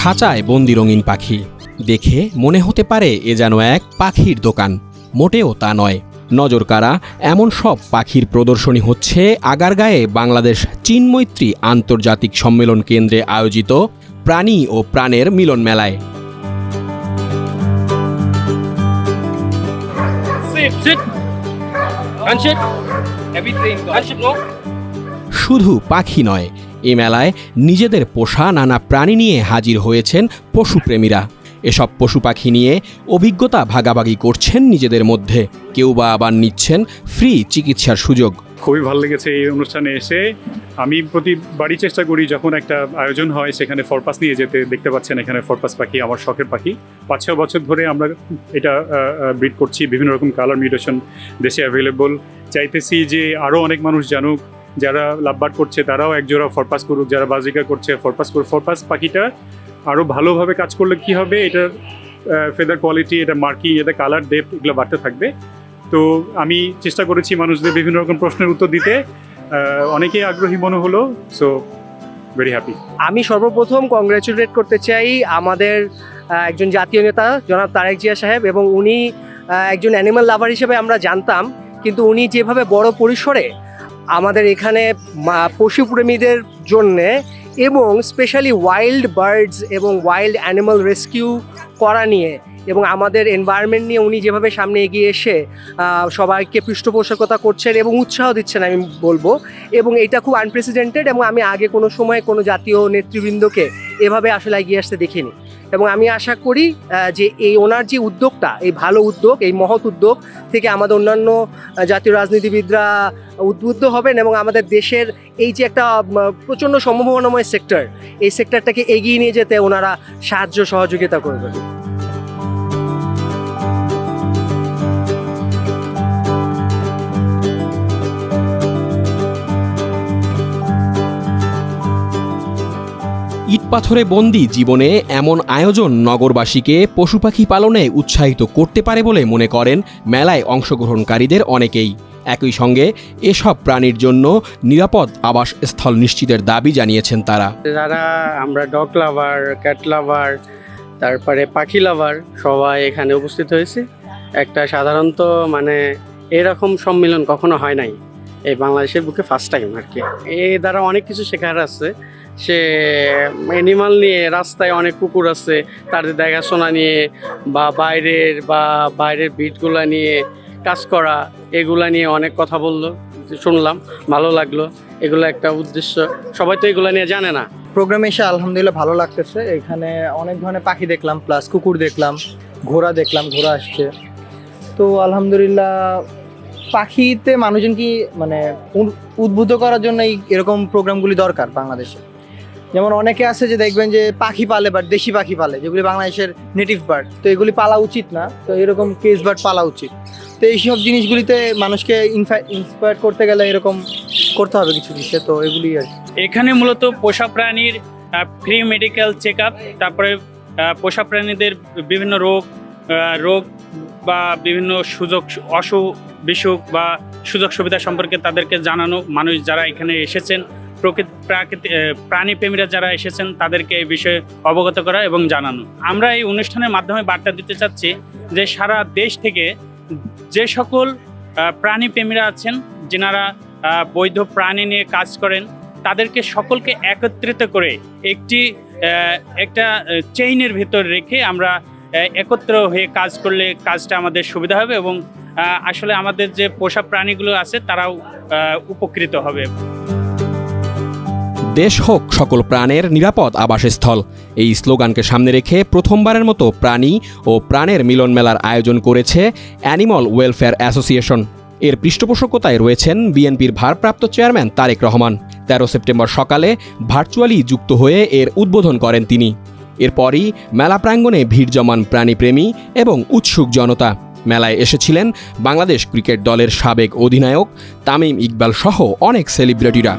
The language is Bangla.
খাঁচায় বন্দি রঙিন পাখি দেখে মনে হতে পারে এ যেন এক পাখির দোকান মোটেও তা নয় নজর কারা এমন সব পাখির প্রদর্শনী হচ্ছে আগারগাঁয়ে বাংলাদেশ চীন মৈত্রী আন্তর্জাতিক সম্মেলন কেন্দ্রে আয়োজিত প্রাণী ও প্রাণের মিলন মেলায় Sit, sit. Everything. No? শুধু পাখি নয়, এ মেলায় নিজেদের পোষা নানা প্রাণী নিয়ে হাজির হয়েছেন পশুপ্রেমীরা। এসব পশু পাখি নিয়ে অভিজ্ঞতা ভাগাভাগি করছেন নিজেদের মধ্যে। কেউ বা আবার নিচ্ছেন ফ্রি চিকিৎসার সুযোগ। খুবই ভালো লেগেছে এই অনুষ্ঠানে এসে। আমি প্রতিবারই চেষ্টা করি যখন একটা আয়োজন হয় সেখানে ফরপাস নিয়ে যেতে। দেখতে পাচ্ছেন এখানে ফরপাস পাখি, আমার শখের পাখি। পাঁচ ছ বছর ধরে আমরা এটা ব্রিড করছি। বিভিন্ন রকম কালার মিউটেশন দেশে অ্যাভেলেবল চাইতেছি যে আরও অনেক মানুষ জানুক। যারা লাভবার করছে, তারাও একজোড়া ফরপাস করুক, যারা বাজিকা করছে ফরপাস করুক। ফরপাস পাখিটা আরও ভালোভাবে কাজ করলে কি হবে? এটার ফেদার কোয়ালিটি এটা মার্কিং এটা কালার ডেপ এগুলো বাড়তে থাকবে। তো আমি চেষ্টা করেছি মানুষদের বিভিন্ন রকম প্রশ্নের উত্তর দিতে। অনেকেই আগ্রহী মনে হলো সো ভেরি হ্যাপি আমি সর্বপ্রথম কংগ্রেচুলেট করতে চাই আমাদের একজন জাতীয় নেতা, জনাব তারেক জিয়া সাহেব এবং উনি একজন অ্যানিমাল লাভার হিসেবে আমরা জানতাম। কিন্তু উনি যেভাবে বড় পরিসরে আমাদের এখানে পশুপ্রেমীদের জন্যে এবং স্পেশালি ওয়াইল্ড বার্ডস এবং ওয়াইল্ড অ্যানিমাল রেস্কিউ করা নিয়ে এবং আমাদের এনভায়রনমেন্ট নিয়ে উনি যেভাবে সামনে এগিয়ে এসে সবাইকে পৃষ্ঠপোষকতা করছেন এবং উৎসাহ দিচ্ছেন আমি বলব এবং এটা খুব আনপ্রেসিডেন্টেড এবং আমি আগে কোনো সময় কোনো জাতীয় নেতৃবৃন্দকে এভাবে আসলে এগিয়ে আসতে দেখিনি। এবং আমি আশা করি যে এই ওনার যে উদ্যোগটা, এই ভালো উদ্যোগ, এই মহৎ উদ্যোগ থেকে আমাদের অন্যান্য জাতীয় রাজনীতিবিদরা উদ্বুদ্ধ হবেন এবং আমাদের দেশের এই যে একটা প্রচণ্ড সম্ভাবনাময় সেক্টর এই সেক্টরটাকে এগিয়ে নিয়ে যেতে ওনারা সাহায্য সহযোগিতা করবেন। পাথরে বন্দি জীবনে এমন আয়োজন নগরবাসীকে পশু পাখি পালনে উৎসাহিত করতে পারে বলে মনে করেন মেলায় অংশগ্রহণকারীদের অনেকেই। একই সঙ্গে এসব প্রাণীর জন্য নিরাপদ আবাস স্থল নিশ্চিতের দাবি জানিয়েছেন তারা। যারা আমরা ডগ লাভার, ক্যাট লাভার, তারপরে পাখি লাভার সবাই এখানে উপস্থিত হয়েছে। একটা সাধারণত মানে এরকম সম্মেলন কখনো হয় নাই। এই বাংলাদেশের বুকে ফার্স্ট টাইম আর কি। এই দ্বারা অনেক কিছু শেখার আছে। সে অ্যানিমাল নিয়ে রাস্তায় অনেক কুকুর আছে, তাদের দেখাশোনা নিয়ে বা বাইরের বা বাইরের বিটগুলা নিয়ে কাজ করা, এগুলা নিয়ে অনেক কথা বলল, শুনলাম, ভালো লাগল। এগুলো একটা উদ্দেশ্য। সবাই তো এগুলো নিয়ে জানে না। প্রোগ্রামে এসে আলহামদুলিল্লাহ ভালো লাগতেছে। এখানে অনেক ধরনের পাখি দেখলাম প্লাস কুকুর দেখলাম, ঘোড়া দেখলাম, ঘোড়া আসছে। তো আলহামদুলিল্লাহ পাখিতে মানুষজন কি মানে উদ- উদ্বুদ্ধ করার জন্য এই এরকম প্রোগ্রামগুলি দরকার বাংলাদেশে যেমন অনেকে আছে যে দেখবেন যে পাখি পালে বাট দেশি পাখি পালে, যেগুলি বাংলাদেশের নেটিভ বার্ড তো এগুলি পালা উচিত না, তো এরকম কেস বার্ড পালা উচিত তো এইসব জিনিসগুলিতে মানুষকে ইন্সপায়ার করতে গেলে এরকম করতে হবে কিছু বিষয় তো এগুলি আর। এখানে মূলত পোষা প্রাণীর ফ্রি মেডিকেল চেক আপ তারপরে পোষা প্রাণীদের বিভিন্ন রোগ রোগ বা বিভিন্ন সুযোগ অসুখ বিসুখ বা সুযোগ সুবিধা সম্পর্কে তাদেরকে জানানো, মানুষ যারা এখানে এসেছেন প্রকৃতি প্রাকৃতিক প্রাণীপ্রেমীরা যারা এসেছেন, তাদেরকে এই বিষয়ে অবগত করা এবং জানানো। আমরা এই অনুষ্ঠানের মাধ্যমে বার্তা দিতে চাচ্ছি যে সারা দেশ থেকে যে সকল প্রাণীপ্রেমীরা আছেন, যেনারা বৈধ প্রাণী নিয়ে কাজ করেন, তাদেরকে সকলকে একত্রিত করে একটি একটা চেইনের ভিতর রেখে আমরা একত্র হয়ে কাজ করলে কাজটা আমাদের সুবিধা হবে এবং আসলে আমাদের যে পোষা প্রাণীগুলো আছে তারাও উপকৃত হবে। দেশ হোক, সকল প্রাণের নিরাপদ আবাসস্থল। এই স্লোগানকে সামনে রেখে প্রথমবারের মতো প্রাণী ও প্রাণের মিলন মেলার আয়োজন করেছে অ্যানিমাল ওয়েলফেয়ার অ্যাসোসিয়েশন। এর পৃষ্ঠপোষকতায় রয়েছেন বিএনপির ভারপ্রাপ্ত চেয়ারম্যান তারেক রহমান। তেরো সেপ্টেম্বর সকালে ভার্চুয়ালি যুক্ত হয়ে এর উদ্বোধন করেন তিনি। এরপরই মেলা প্রাঙ্গণে ভিড় জমান প্রাণীপ্রেমী এবং উৎসুক জনতা। মেলায় এসেছিলেন বাংলাদেশ ক্রিকেট দলের সাবেক অধিনায়ক তামিম ইকবাল সহ অনেক সেলিব্রিটিরা।